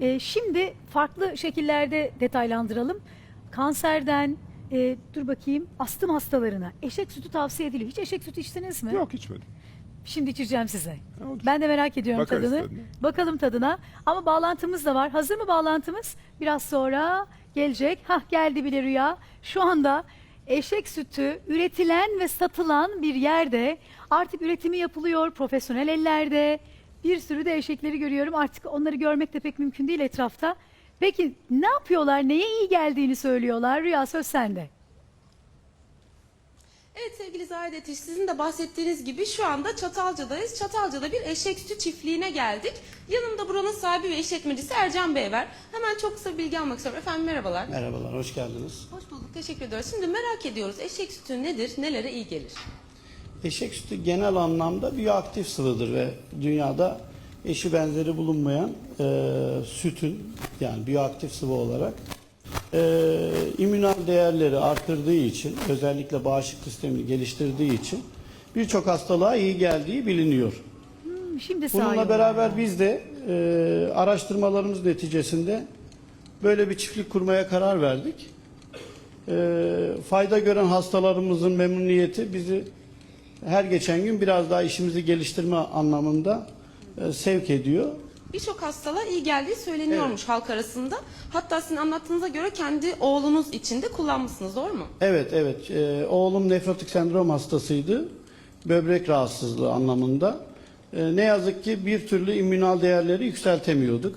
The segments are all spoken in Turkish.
E, şimdi farklı şekillerde detaylandıralım. Kanserden, e, dur bakayım, astım hastalarına eşek sütü tavsiye ediliyor. Hiç eşek sütü içtiniz mi? Yok içmedim. Şimdi içeceğim size. Olur. Ben de merak ediyorum Bakarız tadını. tadına. Bakalım tadına. Ama bağlantımız da var. Hazır mı bağlantımız? Biraz sonra gelecek. Hah geldi bile rüya. Şu anda eşek sütü üretilen ve satılan bir yerde artık üretimi yapılıyor profesyonel ellerde. Bir sürü de eşekleri görüyorum. Artık onları görmek de pek mümkün değil etrafta. Peki ne yapıyorlar? Neye iyi geldiğini söylüyorlar? Rüya söz sende. Evet sevgili Zahide sizin de bahsettiğiniz gibi şu anda Çatalca'dayız. Çatalca'da bir eşek sütü çiftliğine geldik. Yanımda buranın sahibi ve işletmecisi Ercan Bey var. Hemen çok kısa bir bilgi almak istiyorum. Efendim merhabalar. Merhabalar, hoş geldiniz. Hoş bulduk, teşekkür ediyoruz. Şimdi merak ediyoruz eşek sütü nedir, nelere iyi gelir? Eşek sütü genel anlamda biyoaktif sıvıdır ve dünyada eşi benzeri bulunmayan e, sütün yani biyoaktif sıvı olarak e, immünal değerleri artırdığı için özellikle bağışıklık sistemini geliştirdiği için birçok hastalığa iyi geldiği biliniyor. Hmm, Şimdi Bununla beraber biz de e, araştırmalarımız neticesinde böyle bir çiftlik kurmaya karar verdik. E, fayda gören hastalarımızın memnuniyeti bizi her geçen gün biraz daha işimizi geliştirme anlamında e, sevk ediyor. Birçok hastalığa iyi geldiği söyleniyormuş halk arasında. Hatta sizin anlattığınıza göre kendi oğlunuz için de kullanmışsınız, doğru mu? Evet evet E, oğlum nefrotik sendrom hastasıydı. Böbrek rahatsızlığı anlamında. E, ne yazık ki bir türlü immünal değerleri yükseltemiyorduk.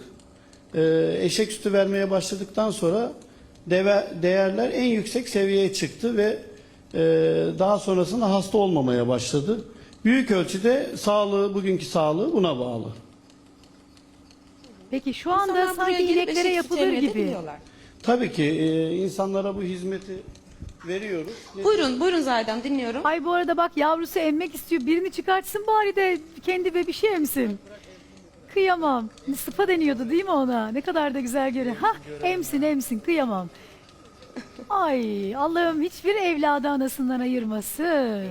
E, eşek sütü vermeye başladıktan sonra deve, değerler en yüksek seviyeye çıktı ve daha sonrasında hasta olmamaya başladı. Büyük ölçüde sağlığı, bugünkü sağlığı buna bağlı. Peki şu anda İnsanlar buraya sanki gelip ineklere yapılır gibi. biliyorlar. Tabii ki e, insanlara bu hizmeti veriyoruz. Buyurun, buyurun Zahidem dinliyorum. Ay bu arada bak yavrusu emmek istiyor. Birini çıkartsın bari de kendi bebişi emsin. Kıyamam. Sıpa deniyordu değil mi ona? Ne kadar da güzel görünüyor. Ha emsin emsin kıyamam. Ay Allah'ım hiçbir evladı anasından ayırmasın.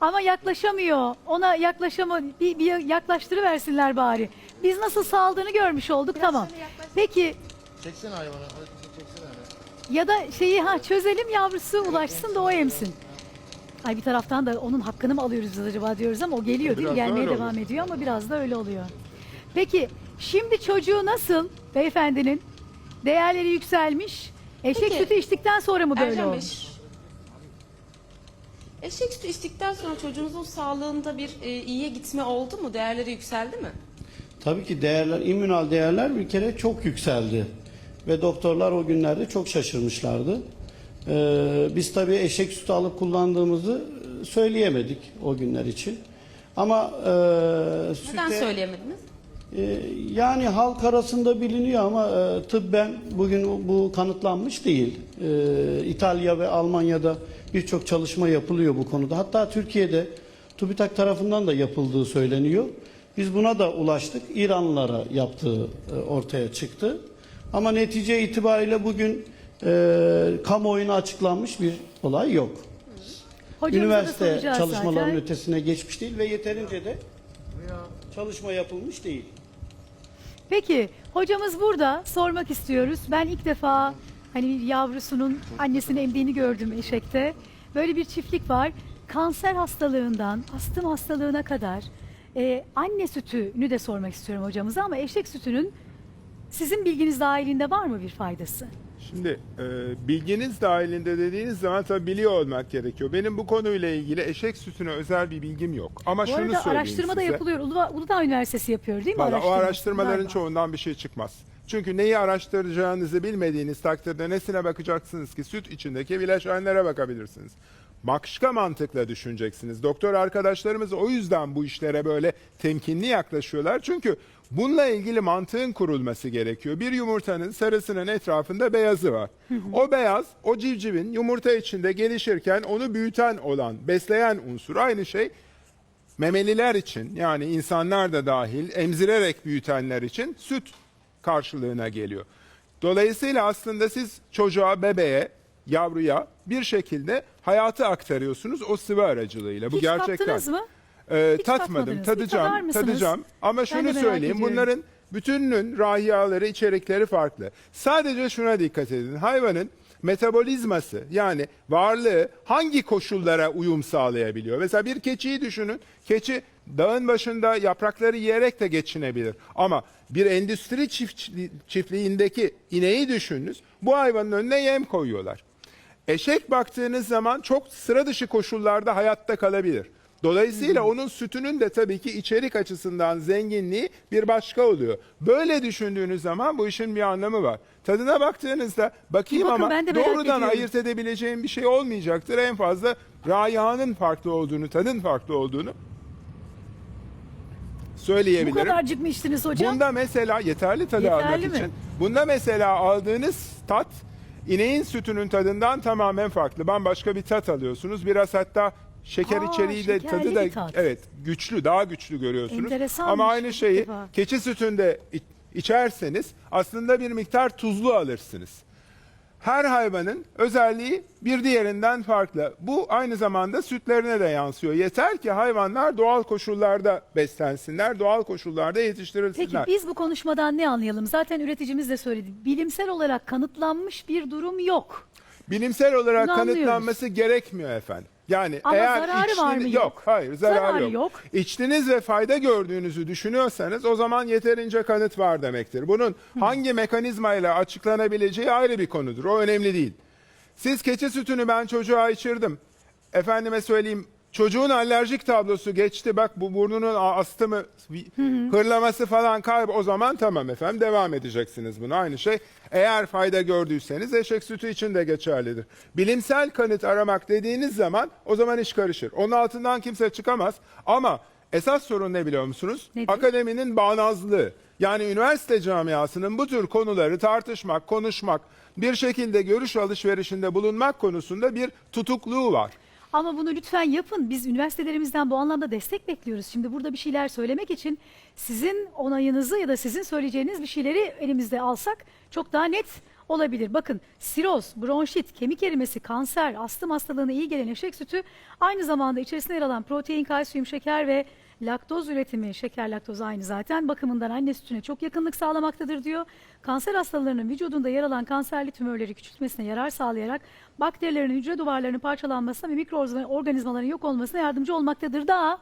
Ama yaklaşamıyor. Ona yaklaşama bir, bir yaklaştırıversinler bari. Biz nasıl saldığını görmüş olduk tamam. Peki Çeksene hayvanı. Hadi çeksene. ya da şeyi ha çözelim yavrusu ulaşsın da o emsin. Ay bir taraftan da onun hakkını mı alıyoruz biz acaba diyoruz ama o geliyor değil mi? Biraz da Gelmeye öyle devam olur. ediyor ama biraz da öyle oluyor. Peki şimdi çocuğu nasıl beyefendinin değerleri yükselmiş? Eşek Peki, sütü içtikten sonra mı böyle Ercan Bey, olmuş? Eşek sütü içtikten sonra çocuğunuzun sağlığında bir e, iyiye gitme oldu mu? Değerleri yükseldi mi? Tabii ki değerler, immünal değerler bir kere çok yükseldi. Ve doktorlar o günlerde çok şaşırmışlardı. Ee, biz tabii eşek sütü alıp kullandığımızı e, söyleyemedik o günler için. Ama e, Neden süte- söyleyemediniz? E, yani halk arasında biliniyor ama e, tıbben bugün bu kanıtlanmış değil. E, İtalya ve Almanya'da birçok çalışma yapılıyor bu konuda. Hatta Türkiye'de TÜBİTAK tarafından da yapıldığı söyleniyor. Biz buna da ulaştık. İranlılara yaptığı e, ortaya çıktı. Ama netice itibariyle bugün e, kamuoyuna açıklanmış bir olay yok. Hocamıza Üniversite çalışmalarının zaten. ötesine geçmiş değil ve yeterince de çalışma yapılmış değil. Peki hocamız burada sormak istiyoruz. Ben ilk defa hani yavrusunun annesini emdiğini gördüm eşekte. Böyle bir çiftlik var. Kanser hastalığından astım hastalığına kadar e, anne sütünü de sormak istiyorum hocamıza ama eşek sütünün sizin bilginiz dahilinde var mı bir faydası? Şimdi e, bilginiz dahilinde dediğiniz zaman tabii biliyor olmak gerekiyor. Benim bu konuyla ilgili eşek sütüne özel bir bilgim yok. Ama Bu şunu arada söyleyeyim araştırma da size. yapılıyor. Uludağ, Uludağ Üniversitesi yapıyor değil mi? Valla o araştırma? araştırmaların Galiba. çoğundan bir şey çıkmaz. Çünkü neyi araştıracağınızı bilmediğiniz takdirde nesine bakacaksınız ki süt içindeki bileşenlere bakabilirsiniz. Başka mantıkla düşüneceksiniz. Doktor arkadaşlarımız o yüzden bu işlere böyle temkinli yaklaşıyorlar. Çünkü bununla ilgili mantığın kurulması gerekiyor. Bir yumurtanın sarısının etrafında beyazı var. O beyaz o civcivin yumurta içinde gelişirken onu büyüten olan, besleyen unsur aynı şey memeliler için yani insanlar da dahil emzirerek büyütenler için süt karşılığına geliyor. Dolayısıyla aslında siz çocuğa, bebeğe, yavruya bir şekilde hayatı aktarıyorsunuz o sıvı aracılığıyla. Bu Hiç gerçekten. mı? Ee, Hiç tatmadım, tatmadınız. Bir tadar tadacağım, mısınız? tadacağım. Ama şunu de merak söyleyeyim, ediyorum. bunların Bütününün rahiyaları, içerikleri farklı. Sadece şuna dikkat edin. Hayvanın metabolizması yani varlığı hangi koşullara uyum sağlayabiliyor? Mesela bir keçiyi düşünün. Keçi dağın başında yaprakları yiyerek de geçinebilir. Ama bir endüstri çiftçi- çiftliğindeki ineği düşününüz. Bu hayvanın önüne yem koyuyorlar. Eşek baktığınız zaman çok sıra dışı koşullarda hayatta kalabilir. Dolayısıyla onun sütünün de tabii ki içerik açısından zenginliği bir başka oluyor. Böyle düşündüğünüz zaman bu işin bir anlamı var. Tadına baktığınızda bakayım Bakın ama ben de merak doğrudan ediyorum. ayırt edebileceğim bir şey olmayacaktır. En fazla rayihanın farklı olduğunu, tadın farklı olduğunu Bu söyleyebilirim. kadarcık mı içtiniz hocam? Bunda mesela yeterli tadı Yeterli almak mi? için. Bunda mesela aldığınız tat ineğin sütünün tadından tamamen farklı. Bambaşka bir tat alıyorsunuz. Biraz hatta şeker Aa, içeriği de şekerli tadı da bir tat. evet güçlü, daha güçlü görüyorsunuz. Enteresanmış, Ama aynı ilk şeyi defa. keçi sütünde iç- içerseniz aslında bir miktar tuzlu alırsınız. Her hayvanın özelliği bir diğerinden farklı. Bu aynı zamanda sütlerine de yansıyor. Yeter ki hayvanlar doğal koşullarda beslensinler, doğal koşullarda Peki yetiştirilsinler. biz bu konuşmadan ne anlayalım? Zaten üreticimiz de söyledi. Bilimsel olarak kanıtlanmış bir durum yok. Bilimsel olarak Bunu anlıyoruz. kanıtlanması gerekmiyor efendim. Yani Ama eğer zararı içtiğiniz- var mı? Yok. Yok, hayır zararı, Zararı yok. yok. İçtiniz ve fayda gördüğünüzü düşünüyorsanız o zaman yeterince kanıt var demektir. Bunun hangi mekanizmayla açıklanabileceği ayrı bir konudur. O önemli değil. Siz keçi sütünü ben çocuğa içirdim. Efendime söyleyeyim çocuğun alerjik tablosu geçti. Bak bu burnunun astımı, hırlaması falan kayb. O zaman tamam efendim devam edeceksiniz buna. Aynı şey eğer fayda gördüyseniz eşek sütü için de geçerlidir. Bilimsel kanıt aramak dediğiniz zaman o zaman iş karışır. Onun altından kimse çıkamaz. Ama esas sorun ne biliyor musunuz? Nedir? Akademinin bağnazlığı. Yani üniversite camiasının bu tür konuları tartışmak, konuşmak, bir şekilde görüş alışverişinde bulunmak konusunda bir tutukluğu var. Ama bunu lütfen yapın. Biz üniversitelerimizden bu anlamda destek bekliyoruz. Şimdi burada bir şeyler söylemek için sizin onayınızı ya da sizin söyleyeceğiniz bir şeyleri elimizde alsak çok daha net olabilir. Bakın siroz, bronşit, kemik erimesi, kanser, astım hastalığına iyi gelen eşek sütü aynı zamanda içerisinde yer alan protein, kalsiyum, şeker ve laktoz üretimi, şeker laktoz aynı zaten bakımından anne sütüne çok yakınlık sağlamaktadır diyor. Kanser hastalarının vücudunda yer alan kanserli tümörleri küçültmesine yarar sağlayarak bakterilerin hücre duvarlarının parçalanmasına ve mikroorganizmaların yok olmasına yardımcı olmaktadır da.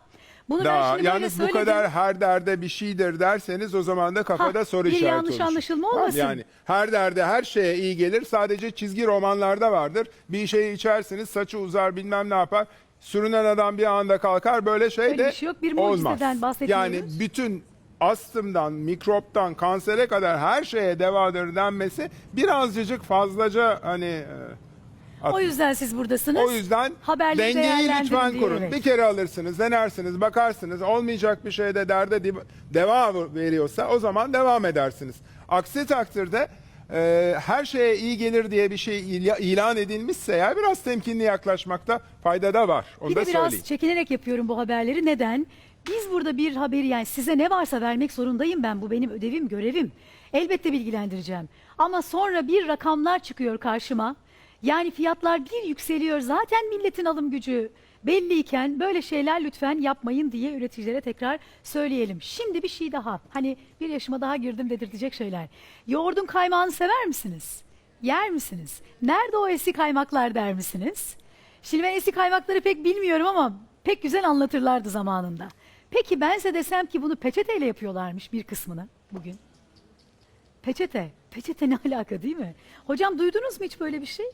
Bunu ben Daha şimdi böyle yalnız bu söyledim. kadar her derde bir şeydir derseniz o zaman da kafada Ha, soru bir işareti yanlış oluşur. anlaşılma Tamam, olmasın. Yani her derde her şeye iyi gelir. Sadece çizgi romanlarda vardır. Bir şeyi içersiniz saçı uzar bilmem ne yapar. Sürünen adam bir anda kalkar böyle şey Öyle de bir şey yok. Bir olmaz. mucizeden. Yani bütün astımdan, mikroptan, kansere kadar her şeye devadır denmesi birazcık fazlaca hani e, O yüzden siz buradasınız. o yüzden Haberleri dengeyi değerlendirin lütfen diye, kurun. evet. Bir kere alırsınız, denersiniz, bakarsınız. Olmayacak bir şeyde derde deva veriyorsa o zaman devam edersiniz. Aksi takdirde e, her şeye iyi gelir diye bir şey il- ilan edilmişse eğer biraz temkinli yaklaşmakta fayda da var. Onu Bir da de biraz söyleyeyim. çekinerek yapıyorum bu haberleri. Neden? Biz burada bir haberi yani size ne varsa vermek zorundayım ben. Bu benim ödevim, görevim. Elbette bilgilendireceğim. Ama sonra bir rakamlar çıkıyor karşıma. Yani fiyatlar bir yükseliyor. Zaten milletin alım gücü belliyken böyle şeyler lütfen yapmayın diye üreticilere tekrar söyleyelim. Şimdi bir şey daha. Hani bir yaşıma daha girdim dedirtecek şeyler. Yoğurdun kaymağını sever misiniz? Yer misiniz? Nerede o eski kaymaklar der misiniz? Şimdi ben eski kaymakları pek bilmiyorum ama pek güzel anlatırlardı zamanında. Peki ben size desem ki bunu peçeteyle yapıyorlarmış bir kısmını bugün. Peçete. Peçete ne alaka değil mi? Hocam duydunuz mu hiç böyle bir şey?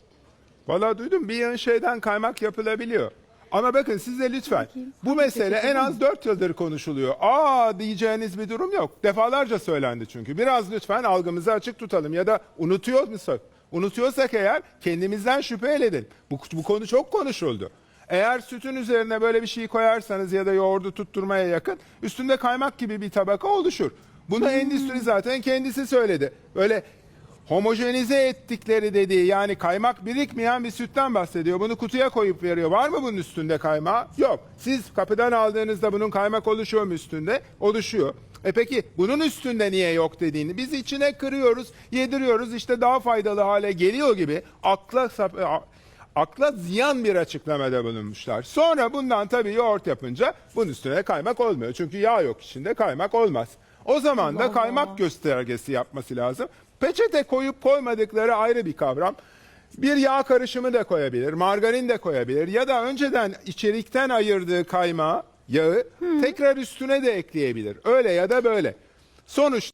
Valla duydum bir yan şeyden kaymak yapılabiliyor. Ama bakın size lütfen bu mesele en az 4 yıldır konuşuluyor. Aa diyeceğiniz bir durum yok. Defalarca söylendi çünkü. Biraz lütfen algımızı açık tutalım ya da unutuyor musak? Unutuyorsak eğer kendimizden şüphe edin. Bu, bu konu çok konuşuldu. Eğer sütün üzerine böyle bir şey koyarsanız ya da yoğurdu tutturmaya yakın üstünde kaymak gibi bir tabaka oluşur. Bunu endüstri zaten kendisi söyledi. Böyle homojenize ettikleri dediği yani kaymak birikmeyen bir sütten bahsediyor. Bunu kutuya koyup veriyor. Var mı bunun üstünde kaymağı? Yok. Siz kapıdan aldığınızda bunun kaymak oluşuyor mu üstünde? Oluşuyor. E peki bunun üstünde niye yok dediğini biz içine kırıyoruz, yediriyoruz işte daha faydalı hale geliyor gibi akla akla ziyan bir açıklamada bulunmuşlar. Sonra bundan tabii yoğurt yapınca bunun üstüne kaymak olmuyor. Çünkü yağ yok içinde kaymak olmaz. O zaman da kaymak göstergesi yapması lazım. Peçete koyup koymadıkları ayrı bir kavram. Bir yağ karışımı da koyabilir, margarin de koyabilir ya da önceden içerikten ayırdığı kaymağı, yağı tekrar üstüne de ekleyebilir. Öyle ya da böyle. Sonuç